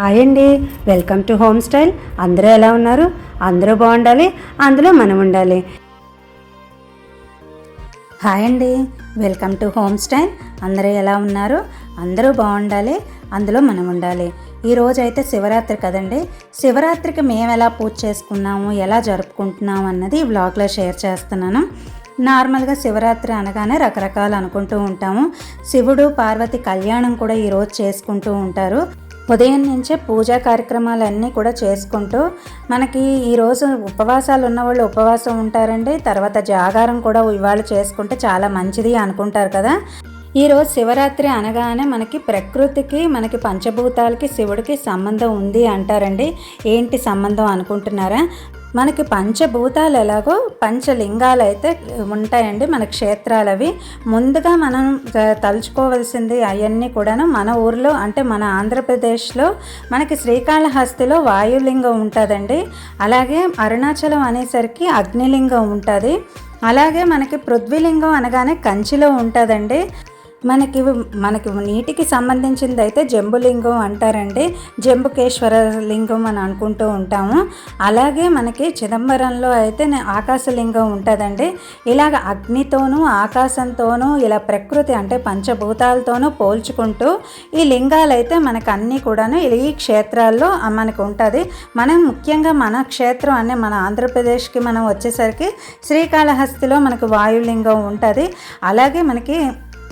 Hi అండి. Welcome to home style. అందరూ ఎలా ఉన్నారు? అందరూ బాగుండాలి. అందులో మనం ఉండాలి. హాయ్ అండి. Welcome to home style. అందరూ ఎలా ఉన్నారు? అందరూ బాగుండాలి. అందులో మనం ఉండాలి. ఈరోజు అయితే శివరాత్రి కదండి. శివరాత్రికి మేము ఎలా పూజ చేసుకున్నాము ఎలా జరుపుకుంటున్నాము అన్నది ఈ వ్లాగ్లో షేర్ చేస్తున్నాను. నార్మల్గా శివరాత్రి అనగానే రకరకాలు అనుకుంటూ ఉంటాము. శివుడు పార్వతి కళ్యాణం కూడా ఈరోజు చేసుకుంటూ ఉంటారు. ఉదయం నుంచే పూజా కార్యక్రమాలన్నీ కూడా చేసుకుంటూ మనకి ఈరోజు ఉపవాసాలు ఉన్న వాళ్ళు ఉపవాసం ఉంటారండి. తర్వాత జాగారం కూడా ఇవాళ చేసుకుంటే చాలా మంచిది అనుకుంటారు కదా. ఈరోజు శివరాత్రి అనగానే మనకి ప్రకృతికి మనకి పంచభూతాలకి శివుడికి సంబంధం ఉంది అంటారండి. ఏంటి సంబంధం అనుకుంటున్నారా? మనకి పంచభూతాలు ఎలాగో పంచలింగాలు అయితే ఉంటాయండి మన క్షేత్రాలు అవి ముందుగా మనం తలుచుకోవాల్సింది అవన్నీ కూడాను మన ఊర్లో అంటే మన ఆంధ్రప్రదేశ్లో మనకి శ్రీకాళహస్తిలో వాయులింగం ఉంటుందండి. అలాగే అరుణాచలం అనేసరికి అగ్నిలింగం ఉంటుంది. అలాగే మనకి పృథ్వీలింగం అనగానే కంచిలో ఉంటుందండి. మనకి మనకి నీటికి సంబంధించింది అయితే జంబులింగం అంటారండి. జంబుకేశ్వర లింగం అని అనుకుంటూ ఉంటాము. అలాగే మనకి చిదంబరంలో అయితే ఆకాశలింగం ఉంటుందండి. ఇలాగ అగ్నితోనూ ఆకాశంతోనూ ఇలా ప్రకృతి అంటే పంచభూతాలతోనూ పోల్చుకుంటూ ఈ లింగాలైతే మనకు అన్నీ కూడాను ఈ క్షేత్రాల్లో మనకు ఉంటుంది. మనం ముఖ్యంగా మన క్షేత్రం అనే మన ఆంధ్రప్రదేశ్కి మనం వచ్చేసరికి శ్రీకాళహస్తిలో మనకు వాయులింగం ఉంటుంది. అలాగే మనకి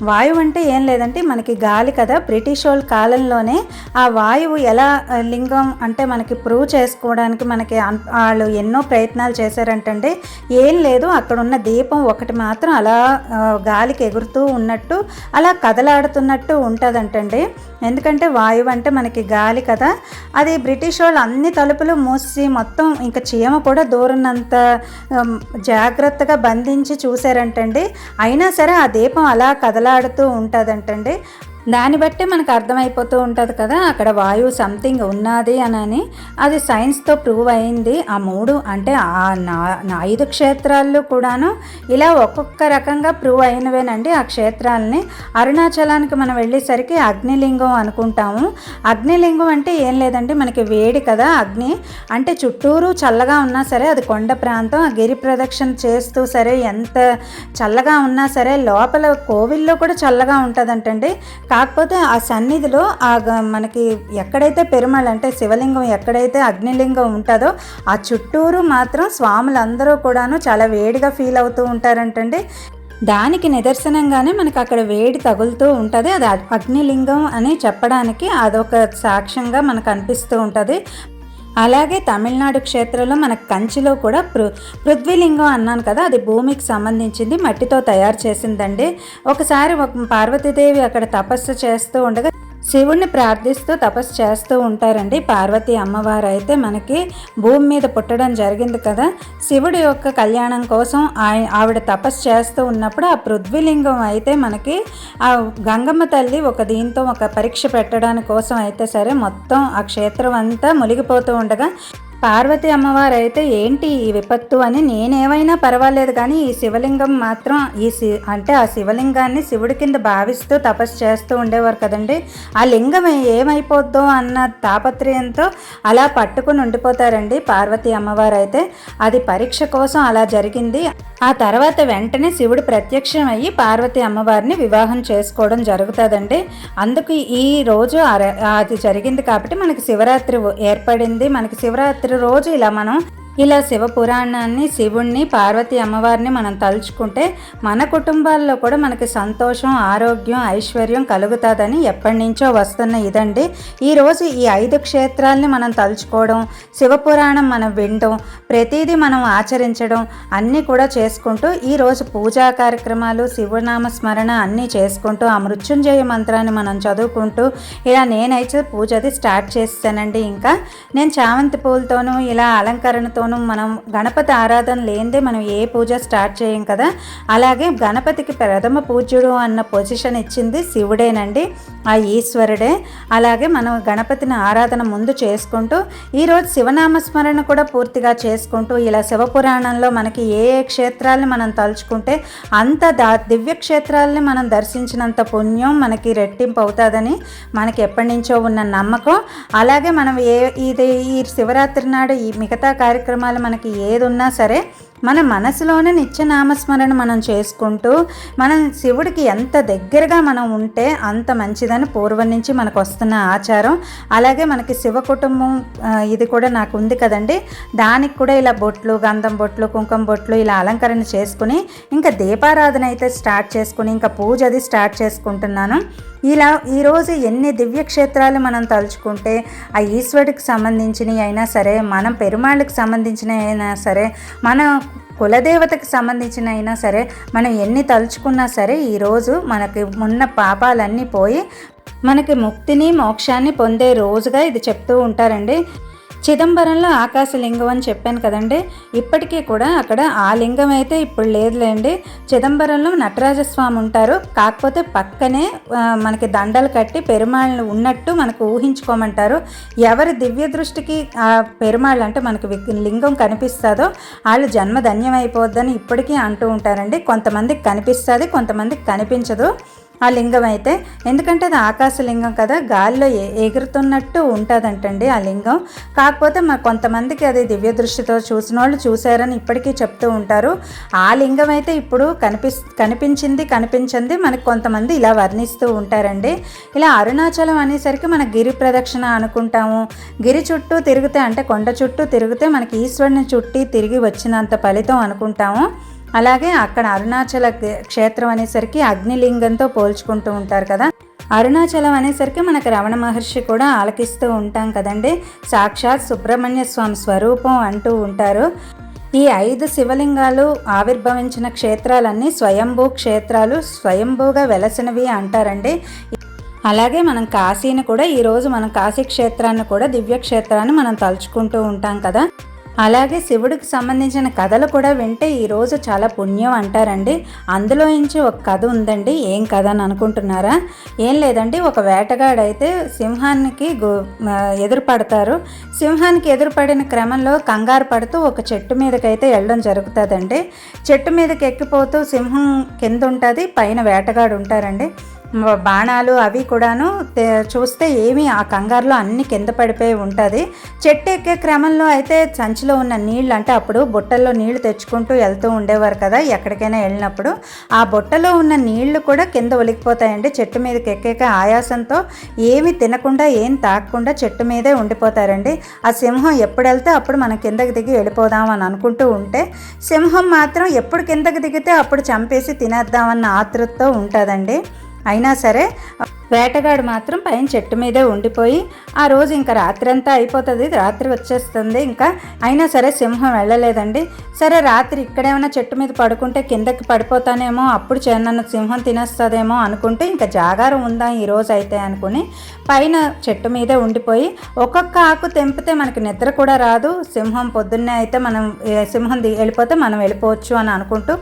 వాయువు అంటే ఏం లేదంటే మనకి గాలి కదా. బ్రిటిష్ వాళ్ళ కాలంలోనే ఆ వాయువు ఎలా లింగం అంటే మనకి ప్రూవ్ చేసుకోవడానికి మనకి వాళ్ళు ఎన్నో ప్రయత్నాలు చేశారంటండి. ఏం లేదు అక్కడ ఉన్న దీపం ఒకటి మాత్రం అలా గాలికి ఎగురుతూ ఉన్నట్టు అలా కదలాడుతున్నట్టు ఉంటుందంటండి. ఎందుకంటే వాయువు అంటే మనకి గాలి కదా. అది బ్రిటిష్ వాళ్ళు అన్ని తలుపులు మూసి మొత్తం ఇంకా చీమ కూడా దూరనంత జాగ్రత్తగా బంధించి చూశారంటండి. అయినా సరే ఆ దీపం అలా కదలాడుతూ ఉంటుందంటండి. దాన్ని బట్టి మనకు అర్థమైపోతూ ఉంటుంది కదా అక్కడ వాయువు సంథింగ్ ఉన్నది అని అది సైన్స్తో ప్రూవ్ అయింది. ఆ మూడు అంటే ఆ నా నా ఐదు క్షేత్రాల్లో కూడాను ఇలా ఒక్కొక్క రకంగా ప్రూవ్ అయినవేనండి ఆ క్షేత్రాలని. అరుణాచలానికి మనం వెళ్ళేసరికి అగ్నిలింగం అనుకుంటాము. అగ్నిలింగం అంటే ఏం లేదండి మనకి వేడి కదా అగ్ని. అంటే చుట్టూరు చల్లగా ఉన్నా సరే అది కొండ ప్రాంతం ఆ గిరి ప్రదక్షిణ చేస్తూ సరే ఎంత చల్లగా ఉన్నా సరే లోపల కోవిల్లో కూడా చల్లగా ఉంటుందంటండి. కాకపోతే ఆ సన్నిధిలో ఆ గ- మనకి ఎక్కడైతే పెరుమాళ్ అంటే శివలింగం ఎక్కడైతే అగ్నిలింగం ఉంటుందో ఆ చుట్టూరు మాత్రం స్వాములందరూ కూడాను చాలా వేడిగా ఫీల్ అవుతూ ఉంటారంటండి. దానికి నిదర్శనంగానే మనకి అక్కడ వేడి తగులుతూ ఉంటుంది. అది అగ్నిలింగం అని చెప్పడానికి అదొక సాక్ష్యంగా మనకు అనిపిస్తూ ఉంటుంది. అలాగే తమిళనాడు క్షేత్రంలో మన కంచిలో కూడా పృ పృథ్వీలింగం అన్నాను కదా అది భూమికి సంబంధించింది మట్టితో తయారు చేసిందండి. ఒకసారి ఒక పార్వతీదేవి అక్కడ తపస్సు చేస్తూ ఉండగా శివుణ్ణి ప్రార్థిస్తూ తపస్సు చేస్తూ ఉంటారండి. పార్వతి అమ్మవారు అయితే మనకి భూమి మీద పుట్టడం జరిగింది కదా. శివుడి యొక్క కళ్యాణం కోసం ఆయ ఆవిడ తపస్సు చేస్తూ ఉన్నప్పుడు ఆ పృథ్వీలింగం అయితే మనకి ఆ గంగమ్మ తల్లి ఒక దీంతో ఒక పరీక్ష పెట్టడానికి కోసం అయితే సరే మొత్తం ఆ క్షేత్రం అంతా మునిగిపోతూ ఉండగా పార్వతి అమ్మవారు అయితే ఏంటి ఈ విపత్తు అని నేనేమైనా పర్వాలేదు కానీ ఈ శివలింగం మాత్రం ఈ శి అంటే ఆ శివలింగాన్ని శివుడి కింద భావిస్తూ తపస్సు చేస్తూ ఉండేవారు కదండి. ఆ లింగం ఏమైపోద్దో అన్న తాపత్రయంతో అలా పట్టుకుని ఉండిపోతారండి పార్వతి అమ్మవారు అయితే అది పరీక్ష కోసం అలా జరిగింది. ఆ తర్వాత వెంటనే శివుడు ప్రత్యక్షం అయ్యి పార్వతి అమ్మవారిని వివాహం చేసుకోవడం జరుగుతుందండి. అందుకు ఈ రోజు అది జరిగింది కాబట్టి మనకి శివరాత్రి ఏర్పడింది. మనకి శివరాత్రి రోజు ఇలా మనం ఇలా శివ పురాణాన్ని శివుణ్ణి పార్వతి అమ్మవారిని మనం తలుచుకుంటే మన కుటుంబాల్లో కూడా మనకి సంతోషం ఆరోగ్యం ఐశ్వర్యం కలుగుతుందని ఎప్పటి నుంచో వస్తున్న ఇదండి. ఈరోజు ఈ ఐదు క్షేత్రాల్ని మనం తలుచుకోవడం శివపురాణం మనం వినడం ప్రతిదీ మనం ఆచరించడం అన్నీ కూడా చేసుకుంటూ ఈరోజు పూజా కార్యక్రమాలు శివనామ స్మరణ అన్నీ చేసుకుంటూ ఆ మృత్యుంజయ మంత్రాన్ని మనం చదువుకుంటూ ఇలా నేనైతే పూజ అది స్టార్ట్ చేస్తానండి. ఇంకా నేను చామంతి పూలతోనూ ఇలా అలంకరణతో ఆరాధనతోనూ మనం గణపతి ఆరాధన లేనిదే మనం ఏ పూజ స్టార్ట్ చేయం కదా? అలాగే గణపతికి ప్రథమ పూజ్యుడు అన్న పొజిషన్ ఇచ్చింది శివుడేనండి ఆ ఈశ్వరుడే. అలాగే మనం గణపతిని ఆరాధన ముందు చేసుకుంటూ ఈరోజు శివనామస్మరణ కూడా పూర్తిగా చేసుకుంటూ ఇలా శివపురాణంలో మనకి ఏ ఏ క్షేత్రాలని మనం తలుచుకుంటే అంత దా దివ్య క్షేత్రాలని మనం దర్శించినంత పుణ్యం మనకి రెట్టింపు అవుతుందని మనకి ఎప్పటి నుంచో ఉన్న నమ్మకం. అలాగే మనం ఏ ఇది ఈ శివరాత్రి నాడు ఈ మిగతా కార్యక్రమం కార్యక్రమాలు మనకి ఏది ఉన్నా సరే మన మనసులోనే నిత్య నామస్మరణ మనం చేసుకుంటూ మనం శివుడికి ఎంత దగ్గరగా మనం ఉంటే అంత మంచిదని పూర్వం నుంచి మనకు వస్తున్న ఆచారం. అలాగే మనకి శివ కుటుంబం ఇది కూడా నాకు ఉంది కదండి. దానికి కూడా ఇలా బొట్లు గంధం బొట్లు కుంకుమ బొట్లు ఇలా అలంకరణ చేసుకుని ఇంకా దీపారాధన అయితే స్టార్ట్ చేసుకుని ఇంకా పూజ అది స్టార్ట్ చేసుకుంటున్నాను. ఇలా ఈరోజు ఎన్ని దివ్యక్షేత్రాలు మనం తలుచుకుంటే ఆ ఈశ్వరుడికి సంబంధించినవి అయినా సరే మనం పెరుమాళ్ళకి సంబంధించినవి అయినా సరే మన కులదేవతకి సంబంధించిన అయినా సరే మనం ఎన్ని తలుచుకున్నా సరే ఈరోజు మనకి ఉన్న పాపాలన్నీ పోయి మనకి ముక్తిని మోక్షాన్ని పొందే రోజుగా ఇది చెప్తూ ఉంటారండి. చిదంబరంలో ఆకాశలింగం అని చెప్పాను కదండి. ఇప్పటికీ కూడా అక్కడ ఆ లింగం అయితే ఇప్పుడు లేదులేండి. చిదంబరంలో నటరాజస్వామి ఉంటారు. కాకపోతే పక్కనే మనకి దండలు కట్టి పెరుమాళ్ళు ఉన్నట్టు మనకు ఊహించుకోమంటారు. ఎవరి దివ్య దృష్టికి ఆ పెరుమాళ్ళు అంటే మనకి వి- లింగం కనిపిస్తుందో వాళ్ళు జన్మ ధన్యమైపోద్దని ఇప్పటికీ అంటూ ఉంటారండి. కొంతమందికి కనిపిస్తుంది కొంతమందికి కనిపించదు. ఆ లింగం అయితే. ఎందుకంటే అది ఆకాశలింగం కదా గాలిలో ఎగురుతున్నట్టు ఉంటుందంటండి ఆ లింగం. కాకపోతే మా కొంతమందికి అది దివ్య దృష్టితో చూసిన వాళ్ళు చూశారని ఇప్పటికీ చెప్తూ ఉంటారు. ఆ లింగం అయితే ఇప్పుడు కనిపిస్ కనిపించింది కనిపించింది మనకు కొంతమంది ఇలా వర్ణిస్తూ ఉంటారండి. ఇలా అరుణాచలం అనేసరికి మన గిరి ప్రదక్షిణ అనుకుంటాము. గిరి చుట్టూ తిరిగితే అంటే కొండ చుట్టూ తిరిగితే మనకి ఈశ్వరుని చుట్టి తిరిగి వచ్చినంత ఫలితం అనుకుంటాము. అలాగే అక్కడ అరుణాచల క్షేత్రం అనేసరికి అగ్నిలింగంతో పోల్చుకుంటూ ఉంటారు కదా. అరుణాచలం అనేసరికి మనకు రమణ మహర్షి కూడా ఆలకిస్తూ ఉంటాం కదండి. సాక్షాత్ సుబ్రహ్మణ్య స్వామి స్వరూపం అంటూ ఉంటారు. ఈ ఐదు శివలింగాలు ఆవిర్భవించిన క్షేత్రాలన్నీ స్వయంభూ క్షేత్రాలు స్వయంభూగా వెలసినవి అంటారండి. అలాగే మనం కాశీని కూడా ఈరోజు మనం కాశీ క్షేత్రాన్ని కూడా దివ్య క్షేత్రాన్ని మనం తలుచుకుంటూ ఉంటాం కదా. అలాగే శివుడికి సంబంధించిన కథలు కూడా వింటే ఈరోజు చాలా పుణ్యం అంటారండి. అందులో నుంచి ఒక కథ ఉందండి. ఏం కథ అని అనుకుంటున్నారా? ఏం లేదండి. ఒక వేటగాడైతే సింహానికి గో ఎదురుపడతారు. సింహానికి ఎదురుపడిన క్రమంలో కంగారు పడుతూ ఒక చెట్టు మీదకైతే వెళ్ళడం జరుగుతుందండి. చెట్టు మీదకి ఎక్కిపోతూ సింహం కింద ఉంటుంది పైన వేటగాడు ఉంటారండి. బాణాలు అవి కూడాను చూస్తే ఏమీ ఆ కంగారులో అన్ని కింద పడిపోయి ఉంటుంది. చెట్టు ఎక్కే క్రమంలో అయితే సంచిలో ఉన్న నీళ్ళు అంటే అప్పుడు బుట్టల్లో నీళ్ళు తెచ్చుకుంటూ వెళ్తూ ఉండేవారు కదా ఎక్కడికైనా వెళ్ళినప్పుడు. ఆ బుట్టలో ఉన్న నీళ్ళు కూడా కింద ఒలికిపోతాయండి చెట్టు మీదకి ఎక్కేక ఆయాసంతో ఏమి తినకుండా ఏం తాకకుండా చెట్టు మీదే ఉండిపోతారండి. ఆ సింహం ఎప్పుడు వెళ్తే అప్పుడు మనం కిందకి దిగి వెళ్ళిపోదాం అని అనుకుంటూ ఉంటే సింహం మాత్రం ఎప్పుడు కిందకి దిగితే అప్పుడు చంపేసి తినేద్దామన్న ఆతృతతో ఉంటుందండి. అయినా సరే వేటగాడు మాత్రం పైన చెట్టు మీదే ఉండిపోయి ఆ రోజు ఇంకా రాత్రి అంతా అయిపోతుంది రాత్రి వచ్చేస్తుంది ఇంకా అయినా సరే సింహం వెళ్ళలేదండి. సరే రాత్రి ఇక్కడేమైనా చెట్టు మీద పడుకుంటే కిందకి పడిపోతానేమో అప్పుడు చే- నన్ను సింహం తినేస్తుందేమో అనుకుంటే ఇంకా జాగారం ఉందా ఈ రోజు అయితే అనుకుని పైన చెట్టు మీదే ఉండిపోయి ఒక్కొక్క ఆకు తెంపితే మనకి నిద్ర కూడా రాదు సింహం పొద్దున్నే అయితే మనం సింహం వెళ్ళిపోతే మనం వెళ్ళిపోవచ్చు అని అనుకుంటూ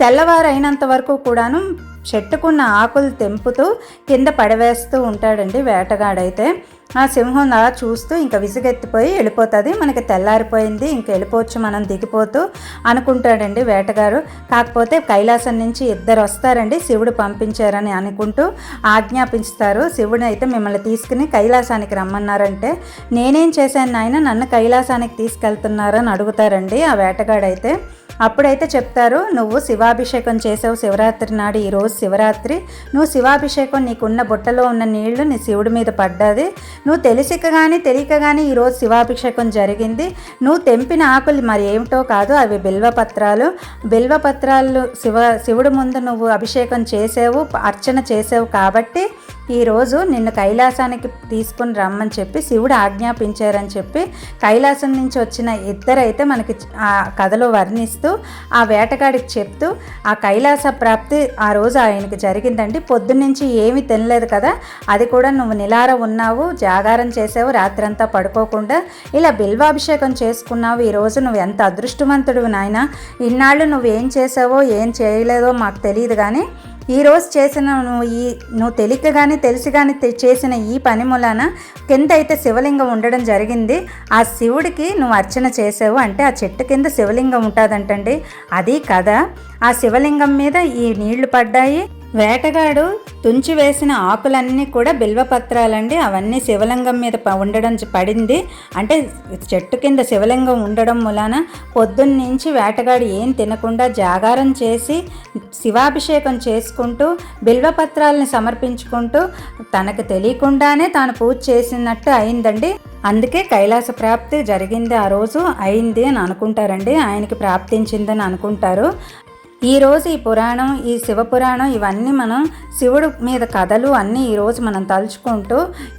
తెల్లవారు అయినంత వరకు కూడాను చెట్టుకున్న ఆకులు తెంపుతూ కింద పడవేస్తూ ఉంటాడండి వేటగాడైతే. ఆ సింహం అలా చూస్తూ ఇంకా విసుగెత్తిపోయి వెళ్ళిపోతుంది. మనకి తెల్లారిపోయింది ఇంక వెళ్ళిపోవచ్చు మనం దిగిపోతూ అనుకుంటాడండి వేటగారు. కాకపోతే కైలాసం నుంచి ఇద్దరు వస్తారండి శివుడు పంపించారని అనుకుంటూ ఆజ్ఞాపించుతారు. శివుడు అయితే మిమ్మల్ని తీసుకుని కైలాసానికి రమ్మన్నారంటే నేనేం చేశాను నాయన? నన్ను కైలాసానికి తీసుకెళ్తున్నారని అడుగుతారండి ఆ వేటగాడైతే. అప్పుడైతే చెప్తారు నువ్వు శివాభిషేకం చేసావు శివరాత్రి నాడు ఈరోజు శివరాత్రి. నువ్వు శివాభిషేకం నీకున్న బుట్టలో ఉన్న నీళ్ళు నీ శివుడి మీద పడ్డది. నువ్వు తెలిసిక కానీ తెలియక కానీ ఈరోజు శివాభిషేకం జరిగింది. నువ్వు తెంపిన ఆకులు మరి ఏమిటో కాదు అవి బిల్వపత్రాలు బిల్వపత్రాలు శివ శివుడు ముందు నువ్వు అభిషేకం చేసావు అర్చన చేసావు కాబట్టి ఈరోజు నిన్ను కైలాసానికి తీసుకుని రమ్మని చెప్పి శివుడు ఆజ్ఞాపించారని చెప్పి కైలాసం నుంచి వచ్చిన ఇద్దరైతే మనకి ఆ కథలో వర్ణిస్తూ ఆ వేటగాడికి చెప్తూ ఆ కైలాస ప్రాప్తి ఆ రోజు ఆయనకి జరిగిందండి. పొద్దున్నుంచి ఏమీ తినలేదు కదా అది కూడా నువ్వు నిలార ఉన్నావు జాగారం చేసావు రాత్రంతా పడుకోకుండా ఇలా బిల్వాభిషేకం చేసుకున్నావు. ఈరోజు నువ్వు ఎంత అదృష్టవంతుడు నాయన. ఇన్నాళ్ళు నువ్వేం చేసావో ఏం చేయలేదో మాకు తెలియదు కానీ ఈరోజు చేసిన నువ్వు ఈ నువ్వు తెలియక కానీ తెలిసి కానీ చేసిన ఈ పని మూలాన కింద అయితే శివలింగం ఉండడం జరిగింది. ఆ శివుడికి నువ్వు అర్చన చేసావు అంటే ఆ చెట్టు కింద శివలింగం ఉంటుందంటండి. అది కదా. ఆ శివలింగం మీద ఈ నీళ్ళు పడ్డాయి. వేటగాడు తుంచి వేసిన ఆకులన్నీ కూడా బిల్వపత్రాలండి. అవన్నీ శివలింగం మీద ఉండడం పడింది. అంటే చెట్టు కింద శివలింగం ఉండడం మూలాన పొద్దున్నుంచి వేటగాడు ఏం తినకుండా జాగారం చేసి శివాభిషేకం చేసుకుంటూ బిల్వపత్రాలని సమర్పించుకుంటూ తనకు తెలియకుండానే తాను పూజ చేసినట్టు అయిందండి. అందుకే కైలాస ప్రాప్తి జరిగింది ఆ రోజు. అయింది అని అనుకుంటారండి. ఆయనకి ప్రాప్తించిందని అనుకుంటారు. ఈరోజు ఈ పురాణం ఈ శివపురాణం ఇవన్నీ మనం శివుడు మీద కథలు అన్నీ ఈరోజు మనం తలుచుకుంటూ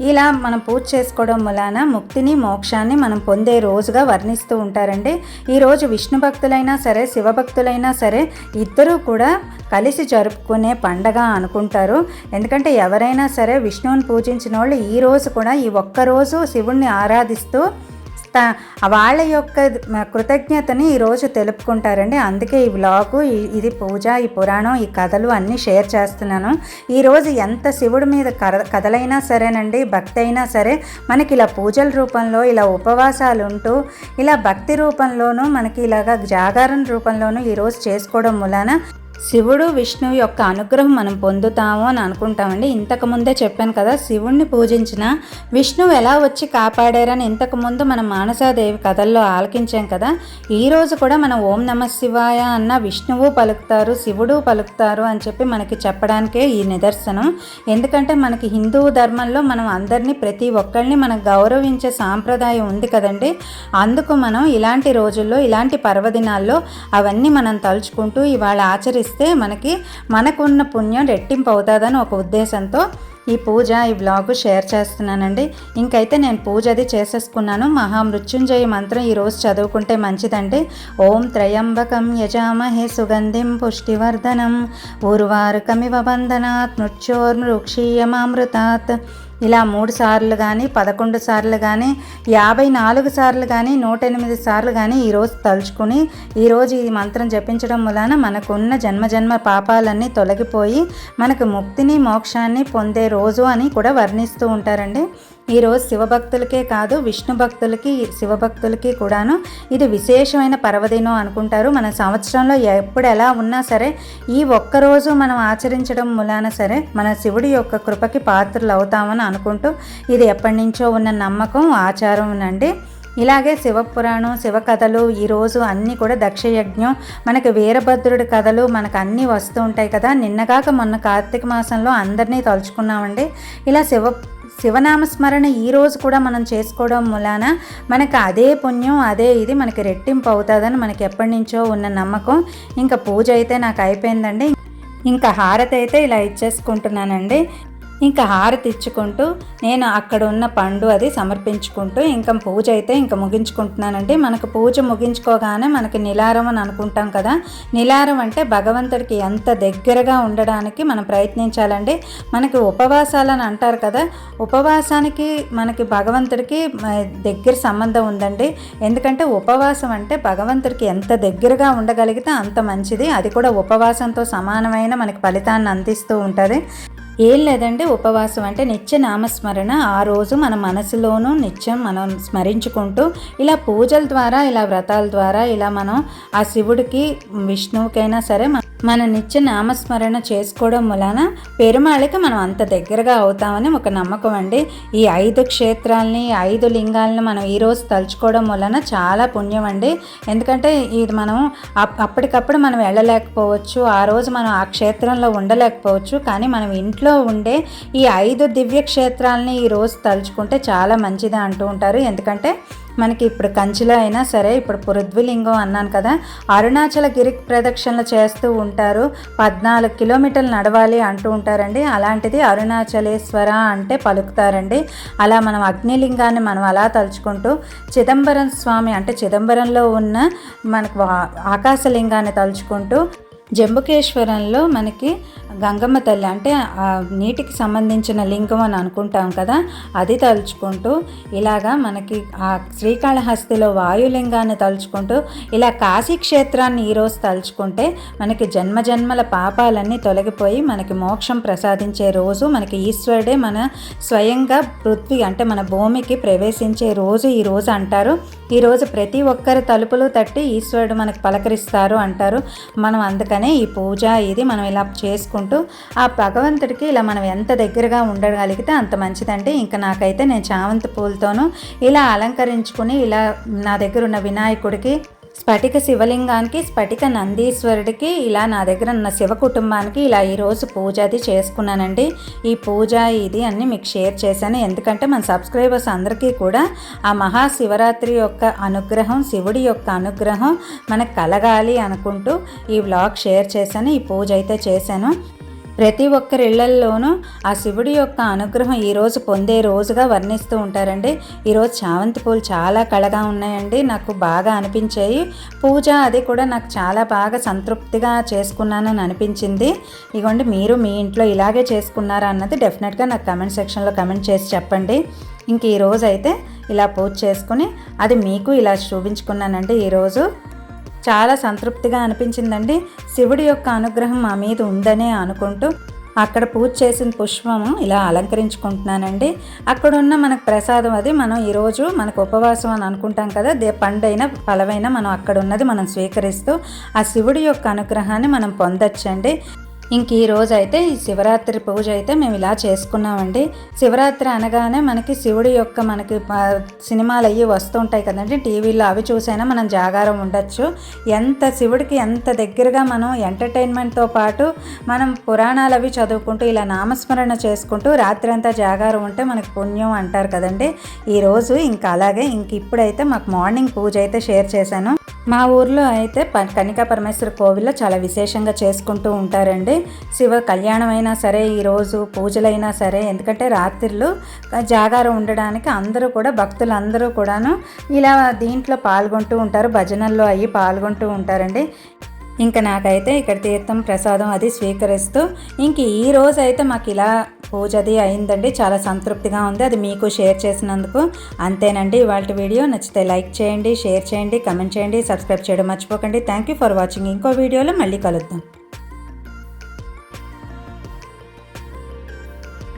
ఇలా మనం పూజ చేసుకోవడం వలన ముక్తిని మోక్షాన్ని మనం పొందే రోజుగా వర్ణిస్తూ ఉంటారండి. ఈరోజు విష్ణు భక్తులైనా సరే శివభక్తులైనా సరే ఇద్దరూ కూడా కలిసి జరుపుకునే పండగ అనుకుంటారు. ఎందుకంటే ఎవరైనా సరే విష్ణువుని పూజించిన వాళ్ళు ఈరోజు కూడా ఈ ఒక్కరోజు శివుణ్ణి ఆరాధిస్తూ త వాళ్ళ యొక్క కృతజ్ఞతని ఈరోజు తెలుపుకుంటారండి. అందుకే ఈ వ్లాగు ఇది పూజ ఈ పురాణం ఈ కథలు అన్నీ షేర్ చేస్తున్నాను. ఈరోజు ఎంత శివుడి మీద కథలైనా సరేనండి భక్తి అయినా సరే మనకి ఇలా పూజల రూపంలో ఇలా ఉపవాసాలు ఉంటూ ఇలా భక్తి రూపంలోనూ మనకి ఇలాగా జాగారణ రూపంలోనూ ఈరోజు చేసుకోవడం మూలన శివుడు విష్ణువు యొక్క అనుగ్రహం మనం పొందుతాము అని అనుకుంటామండి. ఇంతకుముందే చెప్పాను కదా శివుణ్ణి పూజించిన విష్ణువు ఎలా వచ్చి కాపాడారని ఇంతకుముందు మనం మానసాదేవి కథల్లో ఆలకించాం కదా. ఈరోజు కూడా మనం ఓం నమ శివాయ అన్న విష్ణువు పలుకుతారు శివుడు పలుకుతారు అని చెప్పి మనకి చెప్పడానికే ఈ నిదర్శనం. ఎందుకంటే మనకి హిందూ ధర్మంలో మనం అందరినీ ప్రతి ఒక్కరిని మనం గౌరవించే సాంప్రదాయం ఉంది కదండి. అందుకు మనం ఇలాంటి రోజుల్లో ఇలాంటి పర్వదినాల్లో అవన్నీ మనం తలుచుకుంటూ ఇవాళ ఆచరిస్తాం చేస్తే మనకి మనకున్న పుణ్యం రెట్టింపు అవుతుందని ఒక ఉద్దేశంతో ఈ పూజ ఈ బ్లాగ్ షేర్ చేస్తున్నానండి. ఇంకైతే నేను పూజ అది చేసేసుకున్నాను. మహామృత్యుంజయ మంత్రం ఈరోజు చదువుకుంటే మంచిదండి. ఓం త్రయంబకం యజామహే సుగంధిం పుష్టివర్ధనం. ఊర్వారుకమివ బంధనాత్ మృక్షీయమామృతాత్ ఇలా మూడు సార్లు కానీ పదకొండు సార్లు కానీ యాభై నాలుగు సార్లు కానీ నూట ఎనిమిది సార్లు కానీ ఈరోజు తలుచుకుని ఈరోజు ఈ మంత్రం జపించడం వలన మనకున్న జన్మజన్మ పాపాలన్నీ తొలగిపోయి మనకు ముక్తిని మోక్షాన్ని పొందే రోజు అని కూడా వర్ణిస్తూ ఉంటారండి. ఈరోజు శివభక్తులకే కాదు విష్ణు భక్తులకి శివభక్తులకి కూడాను ఇది విశేషమైన పర్వదినం అనుకుంటారు. మన సంవత్సరంలో ఎప్పుడు ఎలా ఉన్నా సరే ఈ ఒక్కరోజు మనం ఆచరించడం మూలాన సరే మన శివుడి యొక్క కృపకి పాత్రలు అవుతామని అనుకుంటూ ఇది ఎప్పటి నుంచో ఉన్న నమ్మకం ఆచారం అండి ఇలాగే శివపురాణం శివకథలు ఈరోజు అన్నీ కూడా దక్షయజ్ఞం. మనకి వీరభద్రుడి కథలు మనకు అన్నీ వస్తూ ఉంటాయి కదా. నిన్నగాక మొన్న కార్తీక మాసంలో అందరినీ తలుచుకున్నామండి. ఇలా శివ శివనామస్మరణ ఈరోజు కూడా మనం చేసుకోవడం మూలాన మనకు అదే పుణ్యం అదే ఇది మనకి రెట్టింపు అవుతుందని మనకి ఎప్పటి నుంచో ఉన్న నమ్మకం. ఇంకా పూజ అయితే నాకు అయిపోయిందండి. ఇంకా హారతి అయితే ఇలా ఇచ్చేసుకుంటున్నానండి. ఇంకా హారతి ఇచ్చుకుంటూ నేను అక్కడ ఉన్న పండు అది సమర్పించుకుంటూ ఇంకా పూజ అయితే ఇంకా ముగించుకుంటున్నానండి. మనకు పూజ ముగించుకోగానే మనకి నిలారం అని అనుకుంటాం కదా. నిలారం అంటే భగవంతుడికి ఎంత దగ్గరగా ఉండడానికి మనం ప్రయత్నించాలండి. మనకి ఉపవాసాలని అంటారు కదా. ఉపవాసానికి మనకి భగవంతుడికి దగ్గర సంబంధం ఉందండి. ఎందుకంటే ఉపవాసం అంటే భగవంతుడికి ఎంత దగ్గరగా ఉండగలిగితే అంత మంచిది. అది కూడా ఉపవాసంతో సమానమైన మనకి ఫలితాన్ని అందిస్తూ ఉంటుంది. ఏం లేదండి ఉపవాసం అంటే నిత్య నామస్మరణ. ఆ రోజు మన మనసులోనూ నిత్యం మనం స్మరించుకుంటూ ఇలా పూజల ద్వారా ఇలా వ్రతాల ద్వారా ఇలా మనం ఆ శివుడికి విష్ణువుకైనా సరే మన నిత్య నామస్మరణ చేసుకోవడం వలన పెరుమాళికి మనం అంత దగ్గరగా అవుతామని ఒక నమ్మకం అండి. ఈ ఐదు క్షేత్రాలని ఐదు లింగాలను మనం ఈరోజు తలుచుకోవడం వలన చాలా పుణ్యం అండి. ఎందుకంటే ఇది మనం అప్పటికప్పుడు మనం వెళ్ళలేకపోవచ్చు ఆ రోజు మనం ఆ క్షేత్రంలో ఉండలేకపోవచ్చు కానీ మనం ఇంట్లో ఉండే ఈ ఐదు దివ్య క్షేత్రాలని ఈరోజు తలుచుకుంటే చాలా మంచిది అంటూ ఉంటారు. ఎందుకంటే మనకి ఇప్పుడు కంచిలో అయినా సరే ఇప్పుడు పృథ్వీలింగం అన్నాను కదా అరుణాచల గిరి ప్రదక్షిణలు చేస్తూ ఉంటారు. పద్నాలుగు కిలోమీటర్లు నడవాలి అంటూ ఉంటారండి. అలాంటిది అరుణాచలేశ్వర అంటే పలుకుతారండి. అలా మనం అగ్నిలింగాన్ని మనం అలా తలుచుకుంటూ చిదంబరం స్వామి అంటే చిదంబరంలో ఉన్న మనకు ఆకాశలింగాన్ని తలుచుకుంటూ జంబుకేశ్వరంలో మనకి గంగమ్మ తల్లి అంటే నీటికి సంబంధించిన లింగం అని అనుకుంటాం కదా అది తలుచుకుంటూ ఇలాగా మనకి ఆ శ్రీకాళహస్తిలో వాయులింగాన్ని తలుచుకుంటూ ఇలా కాశీ క్షేత్రాన్ని ఈరోజు తలుచుకుంటే మనకి జన్మ జన్మల పాపాలన్నీ తొలగిపోయి మనకి మోక్షం ప్రసాదించే రోజు మనకి ఈశ్వరుడే మన స్వయంగా పృథ్వీ అంటే మన భూమికి ప్రవేశించే రోజు ఈ రోజు అంటారు. ఈరోజు ప్రతి ఒక్కరి తలుపులు తట్టి ఈశ్వరుడు మనకు పలకరిస్తారు అంటారు. మనం అందుకని ఈ పూజ ఇది మనం ఇలా చేసుకుంటూ ఆ భగవంతుడికి ఇలా మనం ఎంత దగ్గరగా ఉండగలిగితే అంత మంచిదండి. ఇంకా నాకైతే నేను చామంతి పూలతోనూ ఇలా అలంకరించుకుని ఇలా నా దగ్గర ఉన్న వినాయకుడికి స్ఫటిక శివలింగానికి స్ఫటిక నందీశ్వరుడికి ఇలా నా దగ్గర ఉన్న శివ కుటుంబానికి ఇలా ఈరోజు పూజ అది చేసుకున్నానండి. ఈ పూజ ఇది అన్ని మీకు షేర్ చేశాను. ఎందుకంటే మన సబ్స్క్రైబర్స్ అందరికీ కూడా ఆ మహాశివరాత్రి యొక్క అనుగ్రహం శివుడి యొక్క అనుగ్రహం మనకు కలగాలి అనుకుంటూ ఈ వ్లాగ్ షేర్ చేశాను. ఈ పూజ అయితే చేశాను. ప్రతి ఒక్కరి ఇళ్ళల్లోనూ ఆ శివుడి యొక్క అనుగ్రహం ఈరోజు పొందే రోజుగా వర్ణిస్తూ ఉంటారండి. ఈరోజు చామంతి పూలు చాలా కళగా ఉన్నాయండి. నాకు బాగా అనిపించాయి. పూజ అది కూడా నాకు చాలా బాగా సంతృప్తిగా చేసుకున్నానని అనిపించింది. ఇగోండి మీరు మీ ఇంట్లో ఇలాగే చేసుకున్నారా అన్నది డెఫినెట్గా నాకు కమెంట్ సెక్షన్లో కమెంట్ చేసి చెప్పండి. ఇంక ఈరోజు అయితే ఇలా పూజ చేసుకుని అది మీకు ఇలా చూపించుకున్నానండి. ఈరోజు చాలా సంతృప్తిగా అనిపించిందండి. శివుడి యొక్క అనుగ్రహం మా మీద ఉందనే అనుకుంటూ అక్కడ పూజ చేసిన పుష్పము ఇలా అలంకరించుకుంటున్నానండి. అక్కడ ఉన్న మనకు ప్రసాదం అది. మనం ఈరోజు మనకు ఉపవాసం అని అనుకుంటాం కదా దే పండైన ఫలమైన మనం అక్కడ ఉన్నది మనం స్వీకరిస్తూ ఆ శివుడి యొక్క అనుగ్రహాన్ని మనం పొందొచ్చండి. ఇంక ఈ రోజు అయితే ఈ శివరాత్రి పూజ అయితే మేము ఇలా చేసుకున్నామండి. శివరాత్రి అనగానే మనకి శివుడి యొక్క మనకి సినిమాలు అవి వస్తుంటాయి కదండి. టీవీలో అవి చూసైనా మనం జాగారం ఉండొచ్చు. ఎంత శివుడికి ఎంత దగ్గరగా మనం ఎంటర్టైన్మెంట్తో పాటు మనం పురాణాలు అవి చదువుకుంటూ ఇలా నామస్మరణ చేసుకుంటూ రాత్రి అంతా జాగారం ఉంటే మనకి పుణ్యం అంటారు కదండి. ఈరోజు ఇంకా అలాగే ఇంక ఇప్పుడైతే మాకు మార్నింగ్ పూజ అయితే షేర్ చేశాను. మా ఊర్లో అయితే కనికా పరమేశ్వర కోవిల్లో చాలా విశేషంగా చేసుకుంటూ ఉంటారండి. శివ కళ్యాణం అయినా సరే ఈరోజు పూజలైనా సరే ఎందుకంటే రాత్రిలో జాగారం ఉండడానికి అందరూ కూడా భక్తులు అందరూ కూడాను ఇలా దీంట్లో పాల్గొంటూ ఉంటారు భజనల్లో అయ్యి పాల్గొంటూ ఉంటారండి. ఇంకా నాకైతే ఇక్కడ తీర్థం ప్రసాదం అది స్వీకరిస్తూ ఇంక ఈ రోజు అయితే మాకు ఇలా పూజ అది అయిందండి చాలా సంతృప్తిగా ఉంది. అది మీకు షేర్ చేసినందుకు అంతేనండి. ఇవాళ వీడియో నచ్చితే లైక్ చేయండి షేర్ చేయండి కమెంట్ చేయండి సబ్స్క్రైబ్ చేయడం మర్చిపోకండి. Thank you for watching. ఇంకో వీడియోలో మళ్ళీ కలుద్దాం.